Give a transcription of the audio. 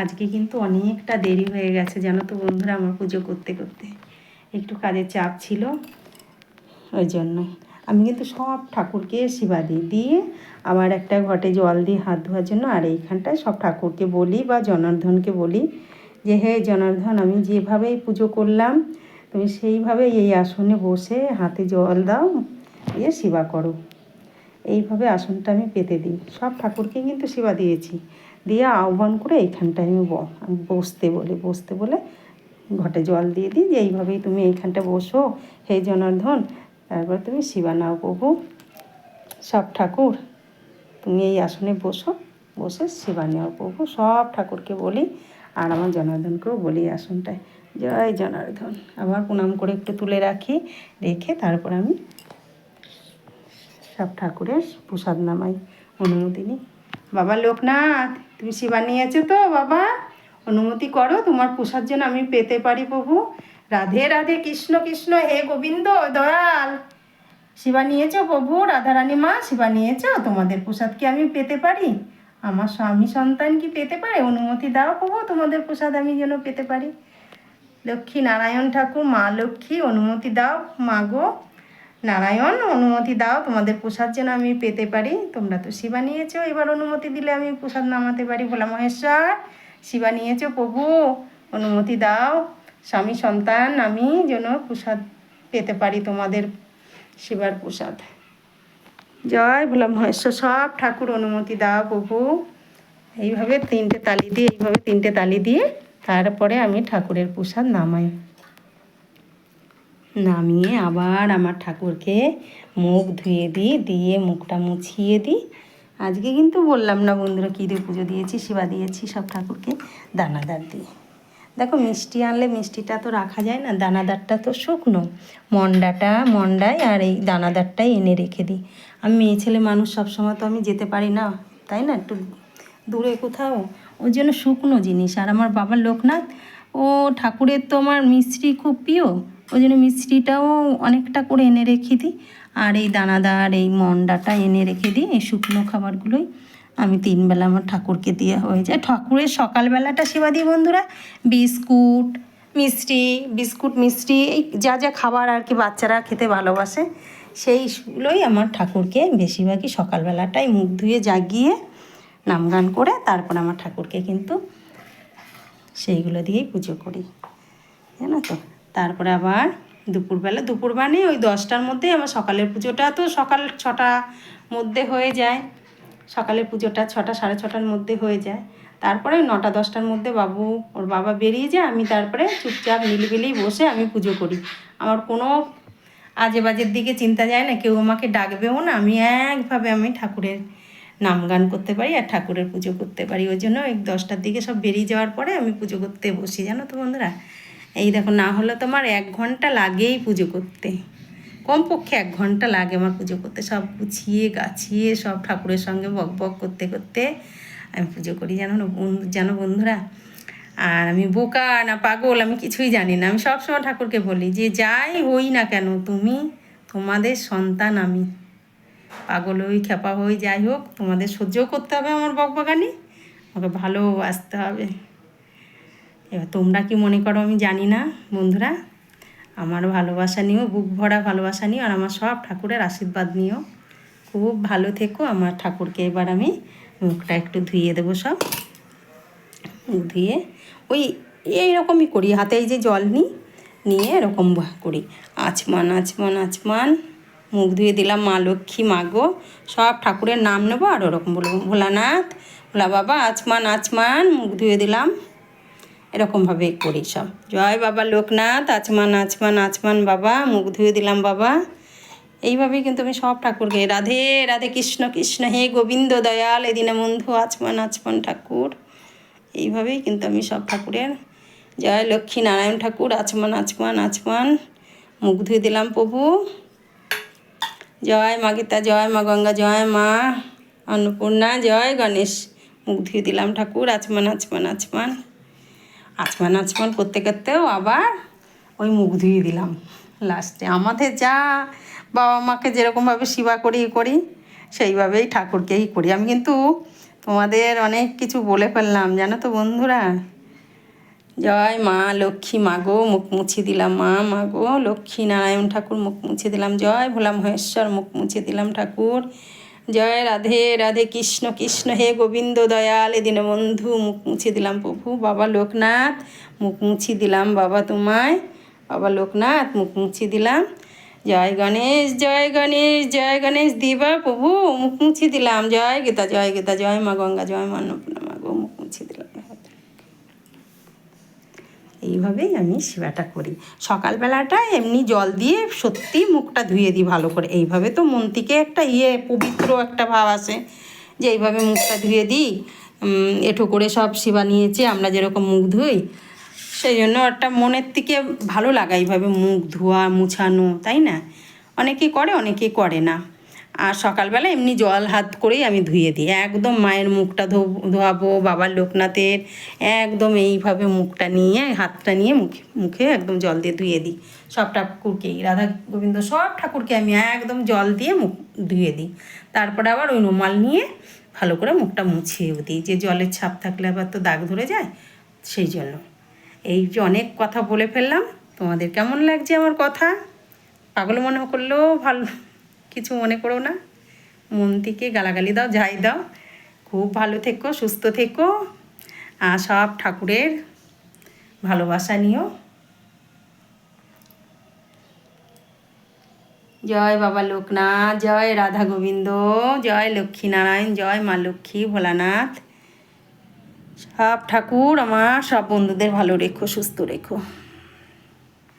আজকে কিন্তু অনেকটা দেরি হয়ে গেছে, জানো তো বন্ধুরা আমার পুজো করতে করতে। একটু কাজের চাপ ছিল, ওই জন্য আমি কিন্তু সব ঠাকুরকে সেবা দিই দিয়ে আবার একটা ঘটে জল দিয়ে হাত ধোয়ার জন্য, আর এইখানটায় সব ঠাকুরকে বলি বা জনার্দনকে বলি যে, হে জনার্দন, আমি যেভাবেই পুজো করলাম, তুমি সেইভাবে এই আসনে বসে হাতে জল দাও, দিয়ে সেবা করো। এইভাবে আসনটা আমি পেতে দিই। সব ঠাকুরকে কিন্তু সেবা দিয়েছি। দিয়ে আহ্বান করে এইখানটায় আমি বসতে বলি। বসতে বলে ঘটে জল দিয়ে দিই যে এইভাবেই তুমি এইখানটা বসো। হে জনার্ধন তারপর তুমি শিবা নাও প্রভু। সব ঠাকুর, তুমি এই আসনে বসো। বসে সেবা নেওয়া প্রভু। সব ঠাকুরকে বলি আর আমার জনার্দনকেও বলি আসনটায়। জয় জনার্দন। আবার প্রণাম করে একটু তুলে রাখি, রেখে তারপর আমি সব ঠাকুরের প্রসাদ নামাই অনুমতি নিই। বাবা লোকনাথ, তুমি সেবা নিয়েছো তো বাবা? অনুমতি করো, তোমার প্রসাদ যেন আমি পেতে পারি প্রভু। রাধে রাধে কৃষ্ণ কৃষ্ণ, হে গোবিন্দ, দয়াল। শিবা নিয়েছো প্রভু, রাধারানী মা শিবা নিয়েছো? তোমাদের প্রসাদ কি আমি পেতে পারি? আমার স্বামী সন্তান কি পেতে পারে? অনুমতি দাও প্রভু, তোমাদের প্রসাদ আমি যেন পেতে পারি। লক্ষ্মী নারায়ণ ঠাকুর, মা লক্ষ্মী, অনুমতি দাও মা গো। নারায়ণ, অনুমতি দাও, তোমাদের প্রসাদ যেন আমি পেতে পারি। তোমরা তো শিবা নিয়েছো, এবার অনুমতি দিলে আমি প্রসাদ নামাতে পারি ভোলা মহেশ্বর। শিবা নিয়েছো, প্রভু, অনুমতি দাও। স্বামী সন্তান, আমি যেন প্রসাদ পেতে পারি তোমাদের শিবার প্রসাদ। জয় ভোলা মহেশ্বর, সব ঠাকুর অনুমতি দাও প্রভু। এইভাবে তিনটে তালি দিয়ে, এইভাবে তিনটে তালি দিয়ে, তারপরে আমি ঠাকুরের প্রসাদ নামাই। নামিয়ে আবার আমার ঠাকুরকে মুখ ধুয়ে দিই, দিয়ে মুখটা মুছিয়ে দিই। আজকে কিন্তু বললাম না বন্ধুরা কী দিয়ে পুজো দিয়েছি, সেবা দিয়েছি, সব ঠাকুরকে দানাদার দিয়ে দেখো মিষ্টি আনলে মিষ্টিটা তো রাখা যায় না, দানাদারটা তো শুকনো। মন্ডাটা, মন্ডায় আর এই দানাদারটাই এনে রেখে দিই। আমি মেয়ে ছেলে মানুষ সবসময় তো আমি যেতে পারি না, তাই না? একটু দূরে কোথাও। ওই জন্য শুকনো জিনিস। আর আমার বাবার লোকনাথ, ও ঠাকুরের তো আমার মিষ্টি খুব প্রিয়। ওই জন্য মিষ্টিটাও অনেকটা করে এনে রেখে দিই। আর এই দানাদার, এই মন্ডাটা এনে রেখে দিই। এই শুকনো খাবারগুলোই আমি তিনবেলা আমার ঠাকুরকে দেওয়া হয়ে যায়। ঠাকুরের সকালবেলাটা সেবা দিই বন্ধুরা। বিস্কুট, মিষ্টি বিস্কুট, মিষ্টি, এই যা যা খাবার আর কি বাচ্চারা খেতে ভালোবাসে, সেইগুলোই আমার ঠাকুরকে বেশিরভাগই সকালবেলাটাই মুখ ধুয়ে জাগিয়ে নাম গান করে তারপর আমার ঠাকুরকে কিন্তু সেইগুলো দিয়েই পুজো করি। জানো তো? তারপরে আবার দুপুরবেলা, দুপুর মানে ওই দশটার মধ্যে আমার সকালের পুজোটা তো সকাল ছটা মধ্যে হয়ে যায়। সকালের পুজোটা ছটা, সাড়ে ছটার মধ্যে হয়ে যায়। তারপরে নটা, দশটার মধ্যে বাবু, ওর বাবা বেরিয়ে যায়, আমি তারপরে চুপচাপ নিলিবিলি বসে আমি পুজো করি। আমার কোনো আজে বাজের দিকে চিন্তা যায় না, কেউ আমাকে ডাকবেও না, আমি একভাবে আমি ঠাকুরের নাম গান করতে পারি আর ঠাকুরের পুজো করতে পারি। ওই জন্য এই দশটার দিকে সব বেরিয়ে যাওয়ার পরে আমি পুজো করতে বসি। জানো তো বন্ধুরা? এই দেখো, না হলে তোমার এক ঘণ্টা লাগেই পুজো করতে। কমপক্ষে এক ঘণ্টা লাগে আমার পুজো করতে। সব গুছিয়ে, গাছিয়ে, সব ঠাকুরের সঙ্গে বক বক করতে করতে আমি পুজো করি, জানো না জানো বন্ধুরা? আর আমি বোকা না পাগল, আমি কিছুই জানি না। আমি সবসময় ঠাকুরকে বলি যে, যাই হই না কেন তুমি, তোমাদের সন্তান আমি। পাগল হই খেপা হই, যাই হোক, তোমাদের সহ্যও করতে হবে আমার বকবাগানি আমাকে ভালোবাসতে হবে। এবার তোমরা কি মনে করো আমি জানি না, বন্ধুরা? আমার ভালোবাসা নিও বুক ভরা ভালোবাসা নিও আর আমার সব ঠাকুরের আশীর্বাদ নিও খুব ভালো থেকো, আমার ঠাকুরকে এবার আমি মুখটা একটু ধুইয়ে দেবো সব। মুখ ধুয়ে ওই এইরকমই করি, হাতে এই যে জল নিই, নিয়ে এরকম করি। আচমান আচমান আচমান, মুখ ধুয়ে দিলাম মা লক্ষ্মী মাগো সব ঠাকুরের নাম নেব আর ওরকম বলব, ভোলানাথ, ভোলা বাবা, আচমান আচমান, মুখ ধুয়ে দিলাম। এরকমভাবে করি সব। জয় বাবা লোকনাথ, আচমান আচমান আচমান বাবা, মুখ ধুয়ে দিলাম বাবা। এইভাবেই কিন্তু আমি সব ঠাকুরকে, রাধে রাধে কৃষ্ণ কৃষ্ণ, হে গোবিন্দ, দয়াল, এদিনে বন্ধু, আচমান আচমান ঠাকুর। এইভাবেই কিন্তু আমি সব ঠাকুরের, জয় লক্ষ্মী নারায়ণ ঠাকুর, আচমান আচমান আচমান, মুখ ধুয়ে দিলাম প্রভু। জয় মা গীতা, জয় মা গঙ্গা, জয় মা অন্নপূর্ণা, জয় গণেশ, মুখ ধুয়ে দিলাম ঠাকুর, আচমান আচমান আচমান। আচমান আচমান করতে করতেও আবার ওই মুখ ধুয়ে দিলাম। লাস্টে আমাদের যা বাবা মাকে যেরকমভাবে সেবা করি করি, সেইভাবেই ঠাকুরকেই করি। আমি কিন্তু তোমাদের অনেক কিছু বলে ফেললাম, জানো তো বন্ধুরা? জয় মা লক্ষ্মী মাগো মুখ মুছে দিলাম। মা মাগো লক্ষ্মী নারায়ণ ঠাকুর মুখ মুছে দিলাম। জয় ভোলা মহেশ্বর মুখ মুছে দিলাম ঠাকুর। জয় রাধে রাধে কৃষ্ণ কৃষ্ণ হে গোবিন্দ, দয়াল, এদিন বন্ধু, মুখ মুছে দিলাম প্রভু, বাবা লোকনাথ, মুখ মুছি দিলাম বাবা তোমায়, বাবা লোকনাথ, মুখ মুছি দিলাম। জয় গণেশ জয় গণেশ জয় গণেশ দিবা প্রভু, মুখ মুছি দিলাম। জয় গীতা জয় গীতা, জয় মা গঙ্গা, জয় মা অন্নপূর্ণা মা গো মুখ মুছি দিলাম এইভাবেই আমি সেবাটা করি। সকালবেলাটা এমনি জল দিয়ে সত্যি মুখটা ধুয়ে দিই ভালো করে। এইভাবে তো মন থেকে একটা ইয়ে পবিত্র একটা ভাব আসে যে এইভাবে মুখটা ধুয়ে দিই। এঁঠো করে সব সেবা নিয়েছে, আমরা যেরকম মুখ ধুই, সেই জন্য একটা মনের থেকে ভালো লাগা এইভাবে মুখ ধোয়া, মুছানো, তাই না? অনেকে করে অনেকে করে না। আর সকালবেলা এমনি জল হাত করেই আমি ধুয়ে দিই। একদম মায়ের মুখটা ধো ধোয়াবো, বাবার লোকনাথের একদম এইভাবে মুখটা নিয়ে, হাতটা নিয়ে মুখে মুখে একদম জল দিয়ে ধুয়ে দিই। সব ঠাকুরকেই রাধা গোবিন্দ সব ঠাকুরকে আমি একদম জল দিয়ে মুখ, ধুয়ে দিই। তারপরে আবার ওই রুমাল নিয়ে ভালো করে মুখটা মুছিয়েও দিই। যে জলের ছাপ থাকলে আবার তো দাগ ধরে যায়, সেই জন্য। এই যে অনেক কথা বলে ফেললাম, তোমাদের কেমন লাগছে আমার কথা? পাগল মনে করলেও ভালো কিছু মনে করো না। মন থেকে গালাগালি দাও, যাই দাও। খুব ভালো থেকো, সুস্থ থেকো। আর সব ঠাকুরের ভালোবাসা নিও। জয় বাবা লোকনাথ, জয় রাধা গোবিন্দ, জয় লক্ষ্মীনারায়ণ, জয় মা লক্ষ্মী ভোলানাথ। সব ঠাকুর আমার, সব বন্ধুদের ভালো রেখো, সুস্থ রেখো।